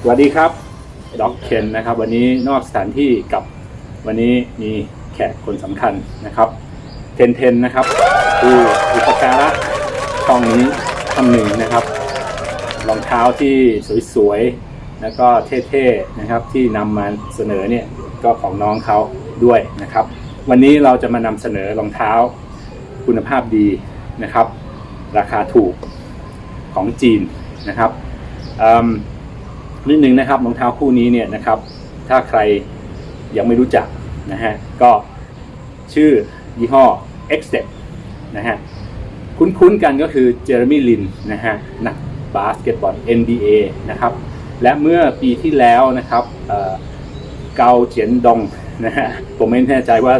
สวัสดีครับด็อกเคนนะครับ วันนี้นอกสถานที่กับวันนี้มีแขกคนสำคัญนะครับเทนเทนนะครับคืออุปการะช่องนี้ท่านหนึ่งนะครับรองเท้าที่สวยๆแล้วก็เท่ๆนะครับที่นำมาเสนอเนี่ยก็ของน้องเขาด้วยนะครับ วันนี้เราจะมานำเสนอรองเท้าคุณภาพดีนะครับ ราคาถูกของจีนนะครับอืม นิดนึงนะครับรองเท้าคู่นี้เนี่ยนะครับ ถ้าใครยังไม่รู้จักนะฮะก็ชื่อยี่ห้อ X Step นะฮะคุ้นๆกันก็คือเจอร์มี่ลินนะฮะนักบาสเกตบอล NBA นะครับ และเมื่อปีที่แล้วนะครับเกาเจียนดงนะฮะผมไม่แน่ใจว่า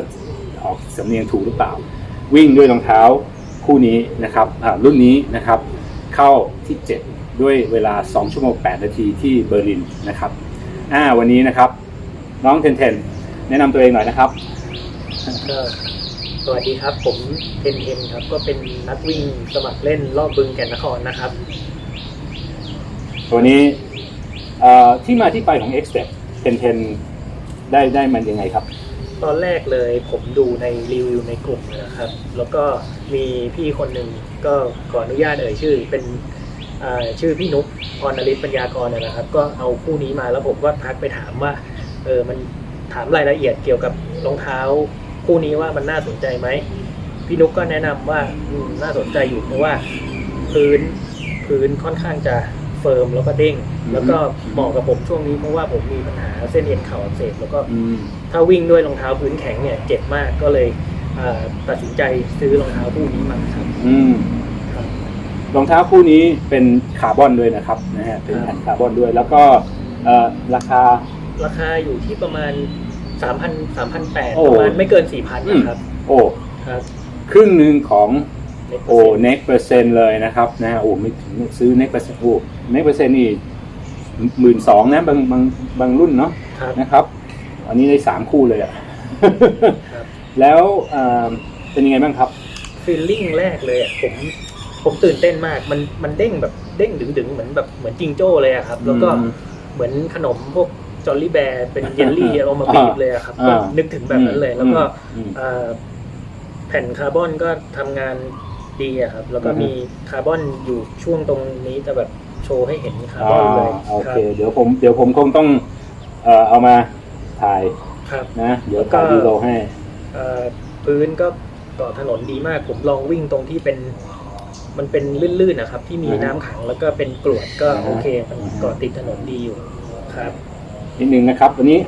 ออกสำเนียงถูกหรือเปล่า วิ่งด้วยรองเท้าคู่นี้นะครับรุ่นนี้นะครับ เข้าที่ 7 ด้วยเวลา 2 ชั่วโมง 8 นาทีที่เบอร์ลินนะครับอ่าวันนี้นะครับ น้องเทนเทนแนะนำตัวเองหน่อยนะครับ ก็สวัสดีครับผมเทนเทนครับก็เป็นนักวิ่งสมัครเล่นรอบบึงแก่นนครนะครับ ตัวนี้เอ่อที่มาที่ไปของ X Step เทนเทนได้ได้มันยังไงครับ ตอนแรกเลยผมดูในรีวิวในกลุ่มนะครับ แล้วก็มีพี่คนหนึ่งก็ขออนุญาตเอ่ยชื่อ เป็นอ่า ชื่อพี่นุ๊กพรนริศปัญญากรเนยนะครับ ก็เอาคู่นี้มาแล้วผมก็ทักไปถามว่าเออมันถามรายละเอียดเกี่ยวกับรองเท้าคู่นี้ว่ามันน่าสนใจไหมพี่นุ๊กก็แนะนำว่าน่าสนใจอยู่เพราะว่าพื้นพื้นค่อนข้างจะเฟิร์มแล้วก็เด้ง แล้วก็เหมาะกับผมช่วงนี้เพราะว่าผมมีปัญหาเส้นเอ็นเข่าอักเสบแล้วก็ถ้าวิ่งด้วยรองเท้าพื้นแข็งเนี่ยเจ็บมากก็เลยตัดสินใจซื้อรองเท้าคู่นี้มาครับอืม รับรองเท้าคู่นี้เป็นคาร์บอนด้วยนะครับนะฮะเป็นครับแผ่นคาร์บอนด้วย แล้วก็เอ่อราคา ราคาอยู่ที่ประมาณ3,000 3,800โอ้ ประมาณไม่เกิน4,000นะครับโอ้ครับครึ่งหนึ่งของในเปอโอ้ร์เซ็นต์เน็กเปอร์เซ็นต์เลยนะครับนะฮะโอ้ไม่ถึงซื้อเน็กเปอร์เซ็นต์โอ้เน็กเปอร์เซ็นต์นี่หมื่นสองนะบางบางบางรุ่นเนาะ ครับ นะครับ อันนี้ได้สามคู่เลยอะครับแล้วเอ่อเป็นยังไงบ้างครับ ฟีลลิ่งแรกเลยอะผม ผมตื่นเต้นมาก มันมันเด้งแบบเด้งดึงๆเหมือนแบบเหมือนจิงโจ้เลยอะครับ แล้วก็อืมเหมือนขนมพวกจอลลี่แบร์เป็นเยลลี่เอามาบีบเลยอะครับอ่าก็นึกถึงแบบนั้นเลย แล้วก็อืมเอ่อแผ่นคาร์บอนก็ทำงานดีอะครับ แล้วก็อือฮึมีคาร์บอนอยู่ช่วงตรงนี้จะแบบโชว์ให้เห็นคาร์บอ่าอนเลยโอครัเคบเดี๋ยวผมเดี๋ยวผมคงต้องเอ่อเอามาถ่ายครับนะเดี๋ยวถ่ายวีดีโอให้เอ่อพื้นก็เกาะถนนดีมากผมลองวิ่งตรงที่เป็น มันเป็นลื่นๆนะครับ ที่มีอือฮึน้ำขังแล้วก็เป็นกรวดก็อ่าฮะโอเคมันอือฮึเกาะติดถนนดีอยู่ครับ นิดนึงนะครับวันนี้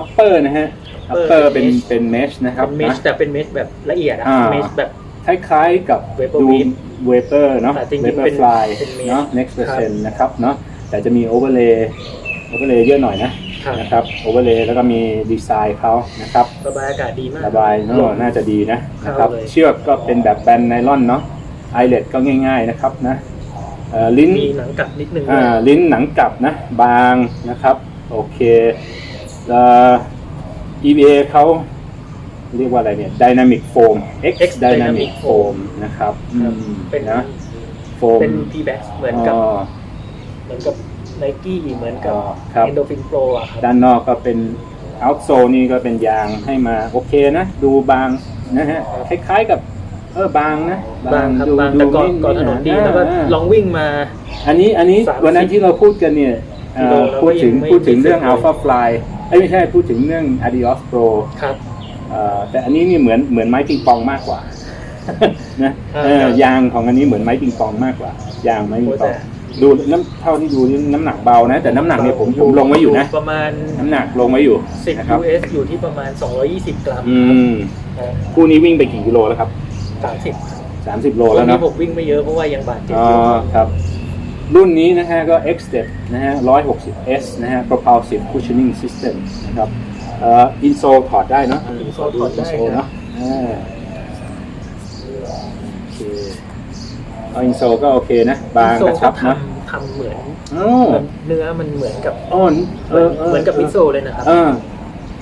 upper นะฮะ upper upper เป็น mesh เป็น mesh นะครับเป็นเมชนะ แต่เป็นเมชแบบละเอียดอะอ่า เมชแบบ คล้ายๆกับ Vapor ดู Weave vapor เนาะ แต่จริงๆ vapor เป็น fly เป็น mesh เนาะ next ครับ percent นะครับเนาะแต่จะมี overlay overlay เยอะหน่อยนะครับนะครับ overlay แล้วก็มีดีไซน์เขานะครับ ระบายอากาศดีมาก ระบายเนาะลมน่าจะดีนะนะครับเข้าเลย เชือกก็เป็นแบบแบนไนลอนเนาะ ไอเลดก็ง่าย ๆนะครับนะเอ่อลิ้นมีหนังกลับนิดนึงอ่าลิ้นหนังกลับนะบางนะครับ โอเคเอ่อ EVA เขาเรียกว่าอะไรเนี่ย Dynamic Foam X X Dynamic Dynamic Foam นะครับอืมเป็นนะโฟมเป็น p b a c เหมือนกับอ๋อเหมือนกับไนกี้เหมือนกับอ๋อครับ Endorphin Pro อะครับด้านนอกก็เป็น outsole นี่ก็เป็นยางให้มาโอเคนะ ดูบางนะฮะคล้ายๆกับ เออบางนะบางครับดูบางดูแต่ก่อนไม่ก่อนถนนดีไม่หาแล้วก็อ่าลองวิ่งมา อันนี้อันนี้สามสิบวันนั้นที่เราพูดกันเนี่ยเอ่อกิโลแล้วพูดถึงไม่พูดถึงไม่เรื่องเสร็จเลย Alpha Fly เอ้ยไม่ใช่พูดถึงเรื่อง Adios Pro ครับ เอ่อแต่อันนี้นี่เหมือนเหมือนไม้ปิงปองมากกว่า นะอ่าเออครับยางของอันนี้เหมือนไม้ปิงปองมากกว่ายางไม้ปิงปองโอ้แต่ ดูน้ำเท่าที่ดูนี่น้ำหนักเบานะ แต่น้ำหนักเนี่ยผมผมลงไว้อยู่นะ ประมาณ น้ำหนักลงไว้อยู่10 นะครับ US อยู่ที่ประมาณ 220 กรัมอืม ครับคู่นี้วิ่งไปกี่กิโลแล้วครับ 30 30โลช่วแล้งวนี้นะผมวิ่งไม่เยอะเพราะว่ายังบาดเจ็บอ๋ออยู่ครับ รุ่นนี้นะฮะก็ X Step นะฮะ 160S นะฮะ Propulsive Cushioning System นะครับเอ่อ insole ถอดได้เนอะ insole ถอดได้ insole เนอะอ่าโอเคเอา insole ก็โอเคนะ บางโซกระชัเขาบนะทำทำเหมือนอ๋อเหมือนเนื้อมันเหมือนกับอ๋อเหมือนเหมือนกับมิโซเลยนะครับ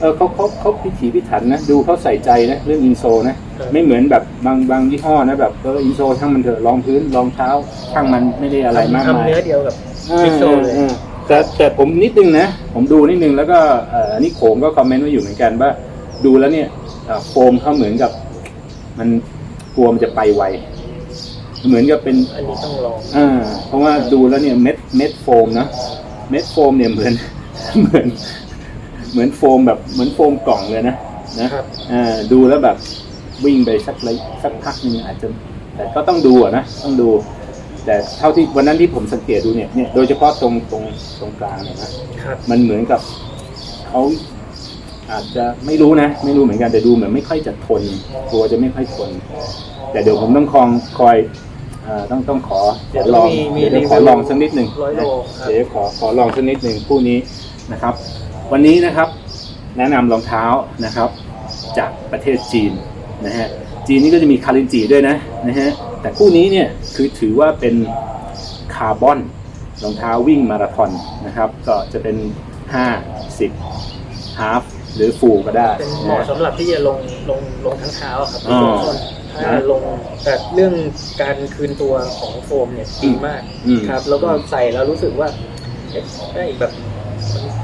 เออเออเขาเขาเขาพิถีพิถันนะ ดูเขาใส่ใจนะเรื่องอินโซนะครับไม่เหมือนแบบบางบางยี่ห้อนะแบบเอออินโซช่างมันเถอะรองพื้นรองเท้าช่างมันไม่ได้อะไรมากทำมายเนื้อเดียวกับเออมิโซเลยออออแต่แต่ผมนิดนึงนะ ผมดูนิดนึงแล้วก็เอ่ออันนี้โขงก็คอมเมนต์ไว้อยู่เหมือนกันว่าดูแล้วเนี่ยเอ่อโฟมเขาเหมือนกับ มันกลัวมันจะไปไวเหมือนกับเป็นอันนี้ต้องลองอ่าเพราะว่าดูแล้วเนี่ยเม็ดเม็ดโฟมนะเม็ดโฟมเนี่ยเหมือนเหมือน เหมือนโฟมแบบเหมือนโฟมกล่องเลยนะนะครับ อ่าดูแล้วแบบวิ่งไปสักระยะสักพักหนึงอาจจะ แต่ก็ต้องดูอะนะต้องดู แต่เท่าที่วันนั้นที่ผมสังเกตดูเนี่ยเนี่ยโดยเฉพาะตรงตรงตรงกลางเนี่ยนะครับ มันเหมือนกับเขาอาจจะไม่รู้นะ ไม่รู้เหมือนกันแต่ดูเหมือนไม่ค่อยจะทนตัวจะไม่ค่อยทน แต่เดี๋ยวผมต้องคองคอยเอ่อต้องต้องขอเดี๋ยวลองมีมีเดี๋ยวขอลองสักนิดหนึ่งร้อยโลนะ ครับ เดี๋ยวขอขอลองสักนิดหนึ่งคู่นี้นะครับ วันนี้นะครับแนะนำรองเท้านะครับ จากประเทศจีนนะฮะจีนนี่ก็จะมีคารินจีด้วยนะนะฮะแต่คู่นี้เนี่ยคือถือว่าเป็นคาร์บอนรองเท้าวิ่งมาราธอนนะครับ ก็จะเป็น 5 10ฮาฟหรือฟูลก็ได้เป็นเหมาะนะสำหรับที่จะลงลงลงทั้งเท้าอะครับอ๋อถ้าลงแต่เรื่องการคืนตัวของโฟมเนี่ยดีมากอืมครับ แล้วก็ใส่แล้วรู้สึกว่าได้แบบมัน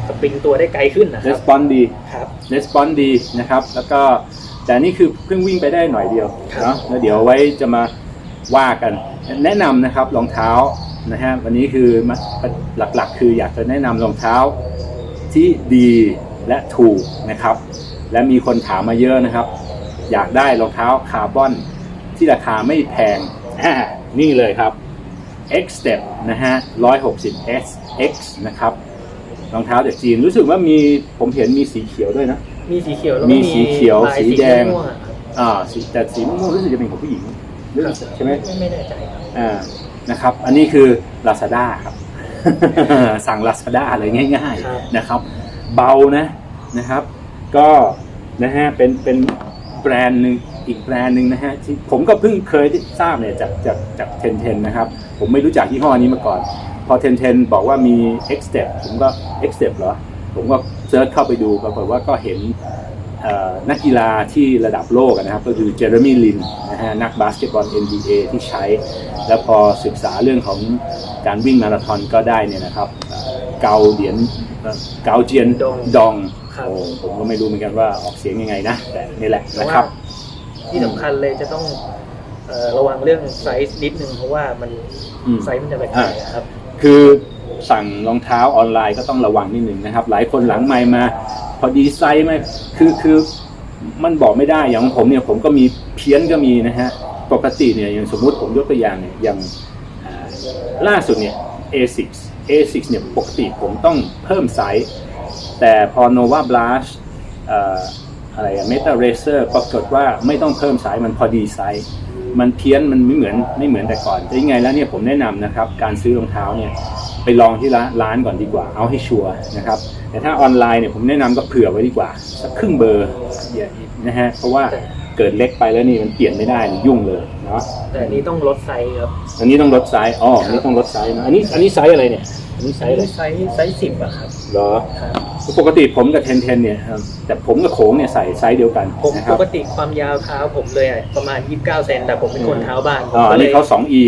สปริงตัวได้ไกลขึ้นนะคเรับสปอนดีครับ เรสปอนดีนะครับ แล้วก็แต่นี่คือเพิ่งวิ่งไปได้หน่อยเดียวนะแล้วเดี๋ยวไว้จะมาว่ากัน แนะนำนะครับรองเท้านะฮะวันนี้คือหลักๆ คืออยากจะแนะนำรองเท้าที่ดีและถูกนะครับ และมีคนถามมาเยอะนะครับ อยากได้รองเท้าคาร์บอนที่ราคาไม่แพงนี่เลยครับ X Step นะฮะ 160S X นะครับ รองเท้าจากจีนรู้สึกว่ามีผมเห็นมีสีเขียวด้วยนะ มีสีเขียวแล้วก็มีสีเขียวลาสีแดง ม่วๆอะครับอ่าสีแต่สีม่วงๆรู้สึกจะเป็นของผู้หญิงรู้สึกใช่ไหม ไม่ไม่แน่ใจครับอ่านะครับ อันนี้คือ Lazada ครับ สั่ง Lazada เลยง่ายครับๆนะครับ เบานะนะครับ ก็นะฮะเป็นเป็นแบรนด์หนึ่งอีกแบรนด์หนึ่งนะฮะที่ผมก็เพิ่งเคยได้ทราบเนี่ยจากจากจากเทนเทนนะครับ ผมไม่รู้จักยี่ห้อนี้มาก่อน พอเทนเทนบอกว่ามี X Step ผมก็ X Step เหรอ ผมก็เซิร์ชเข้าไปดูปรากฏว่าก็เห็นเอ่อนักกีฬาที่ระดับโลกอะนะครับ ก็คือเจอร์มี่ลินนะฮะนักบาสเกตบอล NBA ที่ใช้ แล้วพอศึกษาเรื่องของการวิ่งมาราธอนก็ได้เนี่ยนะครับเอ่อเกาเหรียญเอ่อเกาเจียนดองดองครับโอ้ผมก็ไม่รู้เหมือนกันว่าออกเสียงยังไงนะ แต่นี่แหละแต่นะว่าครับ ที่สำคัญเลยจะต้องเอ่อระวังเรื่องไซส์นิดนึงเพราะว่ามันอืมไซส์มันจะแปลกๆอะครับ คือสั่งรองเท้าออนไลน์ก็ต้องระวังนิดหนึ่งนะครับ หลายคนหลังไมค์มา พอดีไซส์ไม่คือคือมันบอกไม่ได้อย่างผมเนี่ยผมก็มีเพี้ยนก็มีนะฮะปกติเนี่ยอย่างสมมุติผมยกตัวอย่างเนี่ยอย่างล่าสุดเนี่ย A6 A6 เนี่ยปกติผมต้องเพิ่มไซส์ แต่พอ Nova Blast เอ่ออะไรอะ Meta Racer ปรากฏว่าไม่ต้องเพิ่มไซส์มันพอดีไซส์ มันเพี้ยนมันไม่เหมือนไม่เหมือนแต่ก่อนแต่ยังไงแล้วเนี่ยผมแนะนำนะครับ การซื้อรองเท้าเนี่ยไปลองที่ร้านร้านก่อนดีกว่า เอาให้ชัวร์นะครับ แต่ถ้าออนไลน์เนี่ยผมแนะนำก็เผื่อไว้ดีกว่าสักครึ่งเบอร์อย่านะฮะเพราะว่าเกิดเล็กไปแล้วนี่มันเปลี่ยนไม่ได้นี่ยุ่งเลยเนาะแต่อันนี้ต้องลดไซส์ครับอันนี้ต้องลดไซส์อ๋ออันนี้ต้องลดไซส์นะอันนี้อันนี้ไซส์อะไรเนี่ยอั นนี้ไซส์อะไรไซส์ไซส์สิบอะครับ เหรอครับปกติผมกับเทนเทนเนี่ยครับแต่ผมกับโขงเนี่ยใส่ไซส์เดียวกันผมนะคปรับกติความยาวเท้าผมเลยอะประมาณ 29 เซนแต่ผมเป็นคนเท้าบางผมอ๋ออัก็นเลนี้ยเขา 2e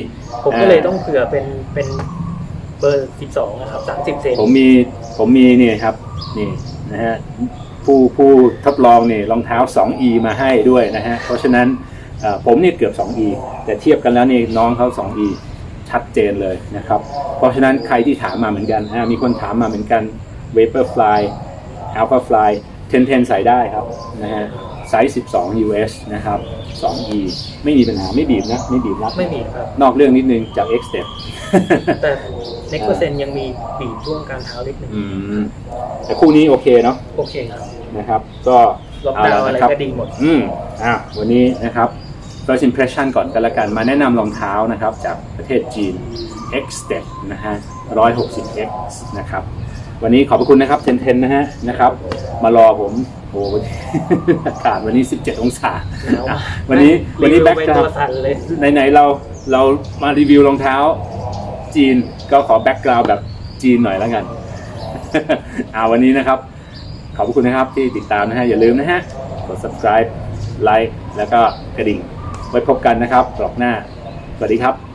ผมก็เลยต้องเผื่อเป็นเป็นเบอร์12นะครับ 30 เซนผมมีผมมีเนี่ยครับนี่นะฮะผู้ผู้ทดลองเนี่ยรองเท้า 2e มาให้ด้วยนะฮะเพราะฉะนั้นเอ่อผมเนี่ยเกือบ 2e แต่เทียบกันแล้วนี่น้องเขา 2e ชัดเจนเลยนะครับ เพราะฉะนั้นใครที่ถามมาเหมือนกันอ่ามีคนถามมาเหมือนกัน Vaporfly Alphafly 10 10 ใส่ได้ครับนะฮะไซส์ 12 US นะครับ 2e ไม่มีปัญหาไม่บีบนะ ไม่บีบรัดไม่มีครับ นอกเรื่องนิดนึงจาก X Step แต่เน็กเปอร์เซ็นต์ยังมีบีบช่วงกลางเท้านิดนึงอืมแต่คู่นี้โอเคเนาะโอเคครับนะครับ ก็ล็อกดาวน์อะไรเาลก็ดีหมด อืมอะวันนี้นะครับ first impression ก่อนกันละกันมาแนะนำรองเท้านะครับจากประเทศจีน X Step นะฮะ 160X นะครับ วันนี้ขอบพระคุณนะครับเทนเทนนะฮะนะครับ มารอผมโอ้โหวันนี้อากาศวันนี้ 17 องศาหนาวอะมากวันนี้วันนี้รีแบ็คเป็นกราตัววสั่นเลยไหนๆเราเรามารีวิวรองเท้าจีนก็ขอแบ็กกราวด์แบบจีนหน่อยแล้วกันอ่าวันนี้นะครับ ขอบคุณนะครับที่ติดตามนะฮะ อย่าลืมนะฮะ กด subscribe ไลค์แล้วก็กระดิ่ง ไว้พบกันนะครับกลอกหน้า สวัสดีครับ